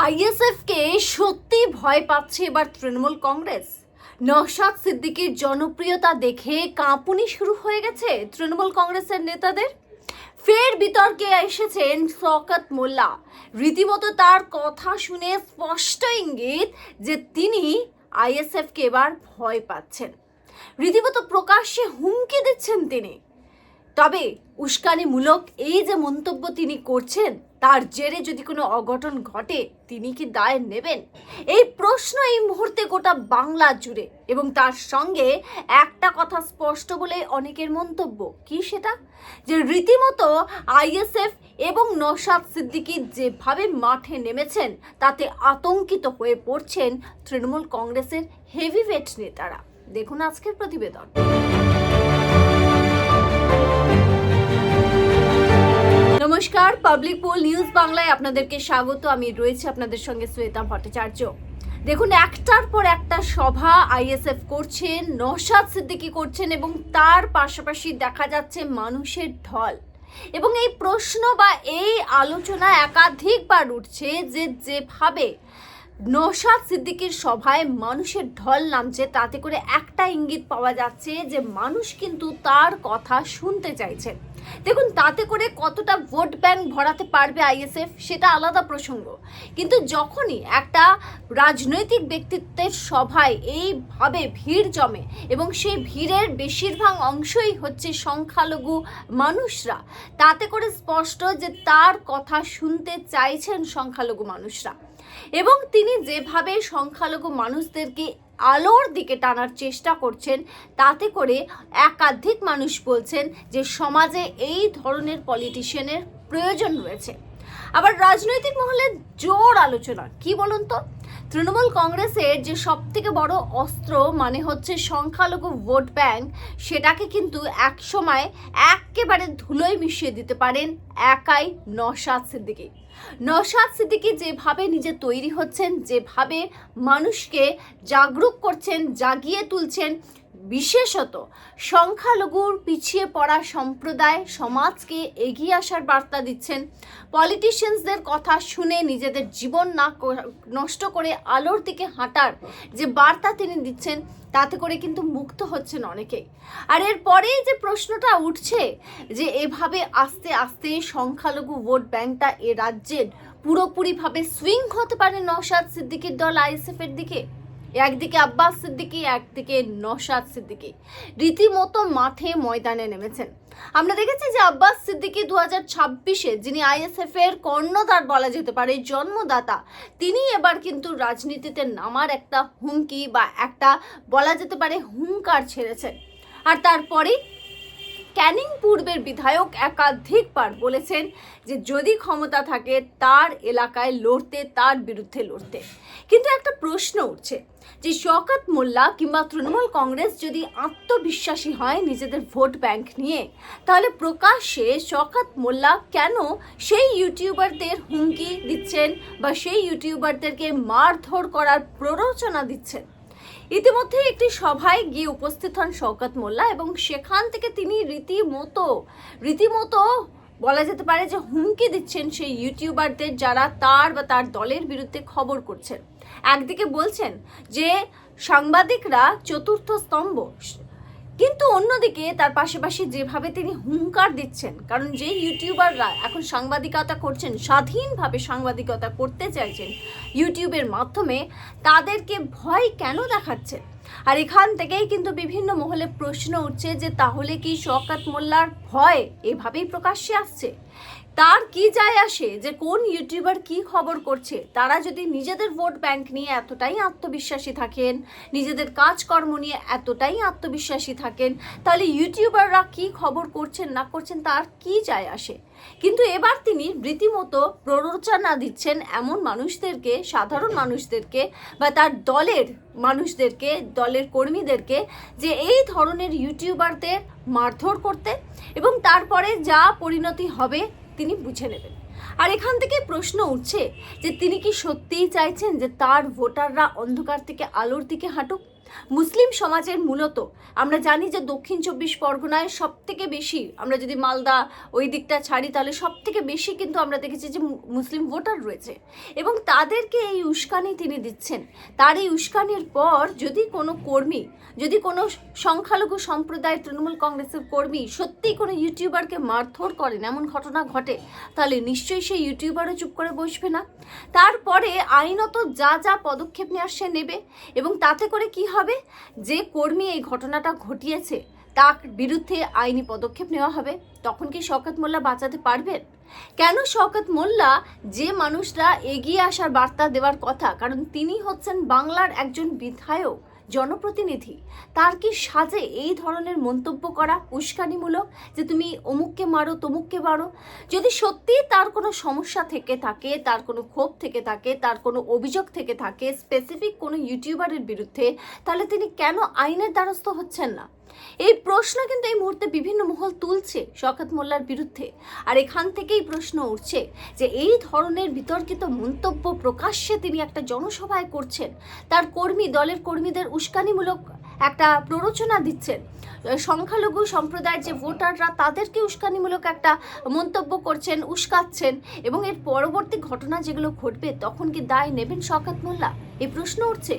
আইএসএফকে সত্যি ভয় পাচ্ছে এবার তৃণমূল কংগ্রেস। নওশাদ সিদ্দিকীর জনপ্রিয়তা দেখে কাঁপুনি শুরু হয়ে গেছে তৃণমূল কংগ্রেসের নেতাদের। ফের বিতর্কে এসেছেন শওকত মোল্লা। রীতিমতো তার কথা শুনে স্পষ্ট ইঙ্গিত যে তিনি আইএসএফকে এবার ভয় পাচ্ছেন। রীতিমতো প্রকাশ্যে হুমকি দিচ্ছেন তিনি। তবে উস্কানিমূলক এই যে মন্তব্য তিনি করছেন তার জেরে যদি কোনো অঘটন ঘটে, তিনি কি দায় নেবেন? এই প্রশ্ন এই মুহূর্তে গোটা বাংলা জুড়ে এবং তার সঙ্গে একটা কথা স্পষ্ট বলে অনেকের মন্তব্য। কি সেটা? যে রীতিমতো আইএসএফ এবং নসাদ সিদ্দিকী যেভাবে মাঠে নেমেছেন, তাতে আতঙ্কিত হয়ে পড়ছেন তৃণমূল কংগ্রেসের হেভিওয়েট নেতারা। দেখুন আজকের প্রতিবেদন। নমস্কার পাবলিক পোল নিউজ বাংলায় আপনাদেরকে স্বাগত। আমি রয়েছে আপনাদের সঙ্গে শ্বেতা ভট্টাচার্য। দেখুন, একটার পর একটা সভা আইএসএফ করছেন নসাদ সিদ্দিকি করছেন এবং তার পাশাপাশি দেখা যাচ্ছে মানুষের ঢল। এবং এই প্রশ্ন বা এই আলোচনা একাধিকবার উঠছে যে যেভাবে নওশাদ সিদ্দিকীর সভায় মানুষের ঢল নামছে, তাতে করে একটা ইঙ্গিত পাওয়া যাচ্ছে যে মানুষ কিন্তু তার কথা শুনতে চাইছে। দেখুন, তাতে করে কতটা ভোট ব্যাংক ভরাতে পারবে আইএসএফ, সেটা আলাদা প্রসঙ্গ। কিন্তু যখনই একটা রাজনৈতিক ব্যক্তিত্বের সভায় এইভাবে ভিড় জমে এবং সেই ভিড়ের বেশিরভাগ অংশই হচ্ছে সংখ্যালঘু মানুষরা, তাতে করে স্পষ্ট যে তার কথা শুনতে চাইছেন সংখ্যালঘু মানুষরা। এবং তিনি যেভাবে সংখ্যালঘু মানুষদেরকে আলোর দিকে টানার চেষ্টা করছেন, তাতে করে একাধিক মানুষ বলছেন যে সমাজে এই ধরনের পলিটিশিয়ানের প্রয়োজন রয়েছে। আবার রাজনৈতিক মহলে জোর আলোচনা, কি বলুন তো? তৃণমূল কংগ্রেসের যে সব থেকে বড় অস্ত্র মানে হচ্ছে সংখ্যালঘু ভোট ব্যাংক, সেটাকে কিন্তু এক সময় একেবারে ধুলোয় মিশিয়ে দিতে পারেন একাই নসাদ সিদ্দিকি। নসাদ সিদ্দিকি যেভাবে নিজে তৈরি হচ্ছেন, যেভাবে মানুষকে জাগরুক করছেন, জাগিয়ে তুলছেন বিশেষত সংখ্যালঘুর পিছিয়ে পড়া সম্প্রদায় সমাজকে এগিয়ে আসার বার্তা দিচ্ছেন। পলিটিশিয়ানসদের কথা শুনে নিজেদের জীবন না নষ্ট করে আলোর দিকে হাঁটার যে বার্তা তিনি দিচ্ছেন, তাতে করে কিন্তু মুক্ত হচ্ছেন অনেকেই। আর এরপরেই যে প্রশ্নটা উঠছে যে এভাবে আস্তে আস্তে সংখ্যালঘু ভোট ব্যাংকটা এ রাজ্যের পুরোপুরিভাবে সুইং হতে পারে নওশাদ সিদ্দিকির দল আইএসএফ এর দিকে একদিকে আব্বাস সিদ্দিকি, একদিকে নসাদ সিদ্দিকি। রীতিমতো মাঠে ময়দানে নেমেছেন। আমরা দেখেছি যে আব্বাস সিদ্দিকি দু হাজার ছাব্বিশে, যিনি আইএসএফ এর কর্ণধার বলা যেতে পারে, জন্মদাতা, তিনি এবার কিন্তু রাজনীতিতে নামার একটা হুমকি বা একটা বলা যেতে পারে হুঙ্কার ছেড়েছেন। আর তারপরেই ক্যানিং পূর্বের বিধায়ক একাধিকবার বলেছেন যে যদি ক্ষমতা থাকে, তার এলাকায় লড়তে, তার বিরুদ্ধে লড়তে। কিন্তু একটা প্রশ্ন উঠছে যে শওকত মোল্লা কিংবা তৃণমূল কংগ্রেস যদি আত্মবিশ্বাসী হয় নিজেদের ভোট ব্যাংক নিয়ে, তাহলে প্রকাশ্যে শওকত মোল্লা কেন সেই ইউটিউবারদের হুমকি দিচ্ছেন বা সেই ইউটিউবারদেরকে মারধর করার প্ররোচনা দিচ্ছেন? ইতিমধ্যে একটি সভায় গিয়ে উপস্থিত হন শওকত মোল্লা এবং সেখান থেকে তিনি রীতিমতো রীতিমতো বলা যেতে পারে যে হুমকি দিচ্ছেন সেই ইউটিউবারদের যারা তার বা তার দলের বিরুদ্ধে খবর করছেন। একদিকে বলছেন যে সাংবাদিকরা চতুর্থ স্তম্ভ কিন্তু অন্যদিকে তার পাশাপাশি যেভাবে তিনি হুঙ্কার দিচ্ছেন, কারণ যে ইউটিউবাররা এখন সাংবাদিকতা করছেন, স্বাধীনভাবে সাংবাদিকতা করতে চাইছেন ইউটিউবের মাধ্যমে, তাদেরকে ভয় কেন দেখাচ্ছেন আর এখান থেকেই কিন্তু বিভিন্ন মহলে প্রশ্ন উঠছে যে তাহলে কি শকাত মোল্লার ভয় এভাবেই প্রকাশ্যে আসছে? তার কি যায় আসে? যে কোন ইউটিউবার কি খবর করছে? তারা যদি নিজেদের ভোট ব্যাংক নিয়ে এতটাই আত্মবিশ্বাসী থাকেন, নিজেদের কাজকর্ম নিয়ে এতটাই আত্মবিশ্বাসী থাকেন, তাহলে ইউটিউবাররা কি খবর করছেন, না করছেন, তার কি যায় আসে? কিন্তু এবার তিনি রীতিমতো প্ররোচনা দিচ্ছেন এমন মানুষদেরকে, সাধারণ মানুষদেরকে বা তার দলের মানুষদেরকে, দলের কর্মীদেরকে যে এই ধরনের ইউটিউবারদের মারধর করতে এবং তারপরে যা পরিণতি হবে তিনি বুঝে নেবেন। আর এখান থেকে প্রশ্ন উঠছে যে তিনি কি সত্যিই চাইছেন যে তার ভোটাররা অন্ধকার থেকে আলোর দিকে হাঁটুক? মুসলিম সমাজের মূলত, আমরা জানি যে দক্ষিণ চব্বিশ পরগনায় সব থেকে বেশি, আমরা যদি মালদা ওই দিকটা ছাড়ি তাহলে সব থেকে বেশি কিন্তু আমরা দেখেছি যে মুসলিম ভোটার রয়েছে। এবং তাদেরকে এই উস্কানি তিনি দিচ্ছেন। তার এই উস্কানির পর যদি কোনো কর্মী, যদি কোনো সংখ্যালঘু সম্প্রদায়ের তৃণমূল কংগ্রেসের কর্মী সত্যি কোনো ইউটিউবারকে মারধর করেন, এমন ঘটনা ঘটে, তাহলে নিশ্চয়ই সেই ইউটিউবারও চুপ করে বসবে না। তারপরে আইনত যা যা পদক্ষেপ নেওয়ার সে নেবে, এবং তাতে করে কি হবে? যে কর্মী এই ঘটনাটা ঘটিয়েছে, তার বিরুদ্ধে আইনি পদক্ষেপ নেওয়া হবে। তখন কি শওকত মোল্লা বাঁচাতে পারবেন? কেন শওকত মোল্লা যে মানুষরা এগিয়ে আসার বার্তা দেওয়ার কথা? কারণ তিনি হচ্ছেন বাংলার একজন বিধায়ক। জনপ্রতিনিধি, তার কি সাজে এই ধরনের মন্তব্য করা উস্কানিমূলক যে তুমি অমুককে মারো, তমুককে মারো যদি সত্যি তার কোনো সমস্যা থেকে থাকে, তার কোনো ক্ষোভ থেকে থাকে, তার কোনো অভিযোগ থেকে থাকে স্পেসিফিক কোনো ইউটিউবারের বিরুদ্ধে, তাহলে তিনি কেন আইনের দ্বারস্থ হচ্ছেন না? এই প্রশ্ন কিন্তু এই মুহূর্তে বিভিন্ন মহল তুলছে শওকত মোল্লার বিরুদ্ধে। আর এখান থেকেই প্রশ্ন উঠছে যে এই ধরনের বিতর্কিত মন্তব্য প্রকাশ্যে তিনি একটা জনসভায় করছেন। তার কর্মী, দলের কর্মীদের উস্কানিমূলক একটা প্ররোচনা দিচ্ছেন সংখ্যালঘু সম্প্রদায়ের যে ভোটাররা, তাদেরকে উস্কানিমূলক একটা মন্তব্য করছেন, উস্কাচ্ছেন এবং এর পরবর্তী ঘটনা যেগুলো ঘটবে, তখন কি দায় নেবেন শওকত মোল্লা? এই প্রশ্ন উঠছে।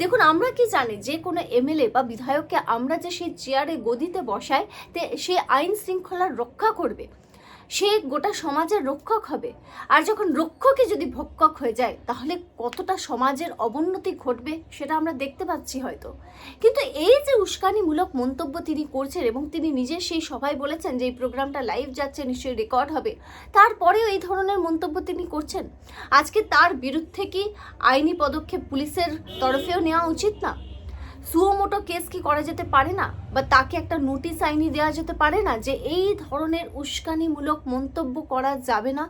দেখুন, আমরা কি জানি, যে কোনো এমএলএ বা বিধায়ককে আমরা যে সেই চেয়ারে গদিতে বসাই, তে সে আইন শৃঙ্খলা রক্ষা করবে। সে গোটা সমাজের রক্ষক হবে। আর যখন রক্ষকই যদি ভক্ষক হয়ে যায়, তাহলে কতটা সমাজের অবনতি ঘটবে সেটা আমরা দেখতে পাচ্ছি হয়তো। কিন্তু এই যে উস্কানিমূলক মন্তব্য তিনি করছেন এবং তিনি নিজে সেই সভায় বলেছেন যে, এই প্রোগ্রামটা লাইভ যাচ্ছে, নিশ্চয়ই রেকর্ড হবে। তারপরেও এই ধরনের মন্তব্য তিনি করছেন। আজকে তার বিরুদ্ধে কি আইনি পদক্ষেপ পুলিশের তরফেও নেওয়া উচিত না? সুয়োমোটো কেস কি করা যেতে পারে না? বা তাকে একটা নোটিশ আইনি দেওয়া যেতে পারে না যে এই ধরনের উস্কানিমূলক মন্তব্য করা যাবে না?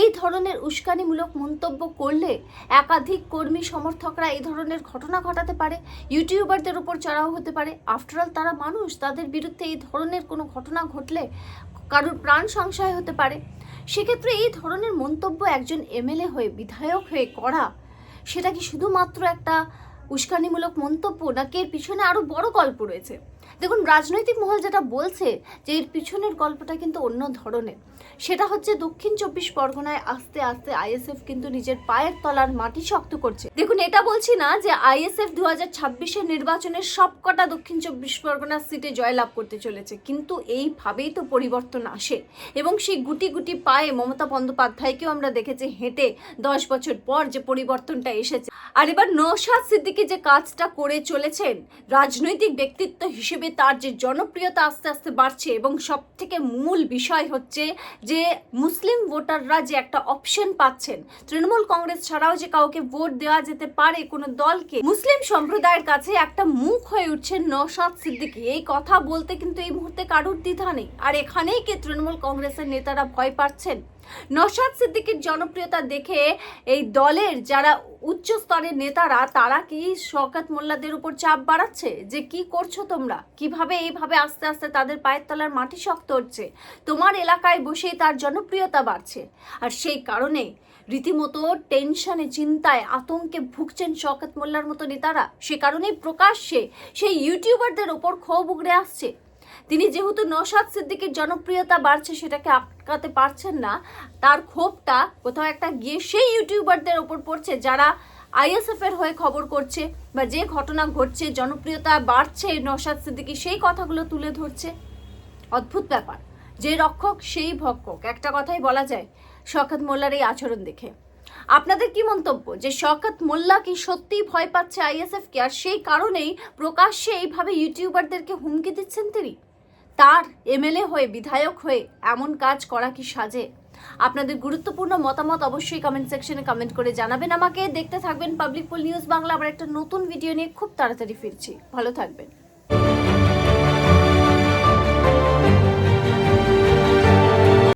এই ধরনের উস্কানিমূলক মন্তব্য করলে একাধিক কর্মী সমর্থকরা এই ধরনের ঘটনা ঘটাতে পারে, ইউটিউবারদের উপর চড়াও হতে পারে। আফটারঅল তারা মানুষ, তাদের বিরুদ্ধে এই ধরনের কোনো ঘটনা ঘটলে কারোর প্রাণ সংশয় হতে পারে। সেক্ষেত্রে এই ধরনের মন্তব্য একজন এমএলএ হয়ে, বিধায়ক হয়ে করা, সেটা কি শুধুমাত্র একটা উস্কানিমূলক মন্তব্য নাকি এর পিছনে আরও বড় গল্প রয়েছে? দেখুন, রাজনৈতিক মহল যেটা বলছে যে এর পিছনের গল্পটা কিন্তু অন্য ধরনের। সেটা হচ্ছে দক্ষিণ চব্বিশ পরগনায় আস্তে আস্তে আইএসএফ কিন্তু নিজের পায়ের তলার মাটি শক্ত করছে। দেখুন, এটা বলছি না যে আইএসএফ দু হাজার ছাব্বিশের নির্বাচনের সবকটা দক্ষিণ চব্বিশ পরগনার সিটে জয়লাভ করতে চলেছে। কিন্তু এইভাবেই তো পরিবর্তন আসে। এবং সেই গুটি গুটি পায়ে মমতা বন্দ্যোপাধ্যায়কেও আমরা দেখেছি হেঁটে দশ বছর পর যে পরিবর্তনটা এসেছে। আর এবার নৌশাদ সিদ্দিকি যে কাজটা করে চলেছেন, রাজনৈতিক ব্যক্তিত্ব হিসেবে তার যে জনপ্রিয়তা আস্তে আস্তে বাড়ছে এবং সব থেকে মূল বিষয় হচ্ছে যে মুসলিম ভোটাররা যে একটা অপশন পাচ্ছেন, তৃণমূল কংগ্রেস ছাড়াও যে কাউকে ভোট দেওয়া যেতে পারে কোনো দলকে, মুসলিম সম্প্রদায়ের কাছে একটা মুখ হয়ে উঠছেন নৌশাদ সিদ্দিকি। এই কথা বলতে কিন্তু এই মুহূর্তে কারুর দ্বিধা নেই। আর এখানেই কি তৃণমূল কংগ্রেসের নেতারা ভয় পাচ্ছেন? নসাদ সিদ্দিকীর জনপ্রিয়তা দেখে এই দলের যারা উচ্চ স্তরের নেতারা, তারা কি শওকত মোল্লাদের উপর চাপ বাড়াচ্ছে? যে কি করছ তোমরা? কীভাবে এইভাবে আস্তে আস্তে তাদের পায়ের তলার মাটি শক্ত হচ্ছে? তোমার এলাকায় বসেই তার জনপ্রিয়তা বাড়ছে। আর সেই কারণে রীতিমতো টেনশনে, চিন্তায় আতঙ্কে ভুগছেন শওকত মোল্লার মতো নেতারা। সে কারণেই প্রকাশ্যে সেই ইউটিউবারদের ওপর ক্ষোভ উগড়ে আসছে। তিনি যেহেতু নৌশাদ সিদ্দিকের জনপ্রিয়তা বাড়ছে, সেটাকে আটকাতে পারছেন না। তার ক্ষোভটা কোথাও একটা গিয়ে সেই ইউটিউবারদের ওপর পড়ছে, যারা আইএসএফ এর হয়ে খবর করছে বা যে ঘটনা ঘটছে, জনপ্রিয়তা বাড়ছে নৌশাদ সিদ্দিকি, সেই কথাগুলো তুলে ধরছে। অদ্ভুত ব্যাপার। যে রক্ষক, সেই ভক্ষক। একটা কথাই বলা যায়, শওকত মোল্লার এই আচরণ দেখে। আপনাদের কি মন্তব্য যে শওকত মোল্লা কি সত্যিই ভয় পাচ্ছে আইএসএফ কে? আর সেই কারণেই প্রকাশ্যে এইভাবে ইউটিউবারদেরকে হুমকি দিচ্ছেন তিনি? তার এমএলএ হয়ে, বিধায়ক হয়ে এমন কাজ করা কি সাজে? আপনাদের গুরুত্বপূর্ণ মতামত অবশ্যই কমেন্ট সেকশনে কমেন্ট করে জানাবেন আমাকে। দেখতে থাকবেন পাবলিক পোল নিউজ বাংলা আবার একটা নতুন ভিডিও নিয়ে খুব তাড়াতাড়ি ফিরছি। ভালো থাকবেন।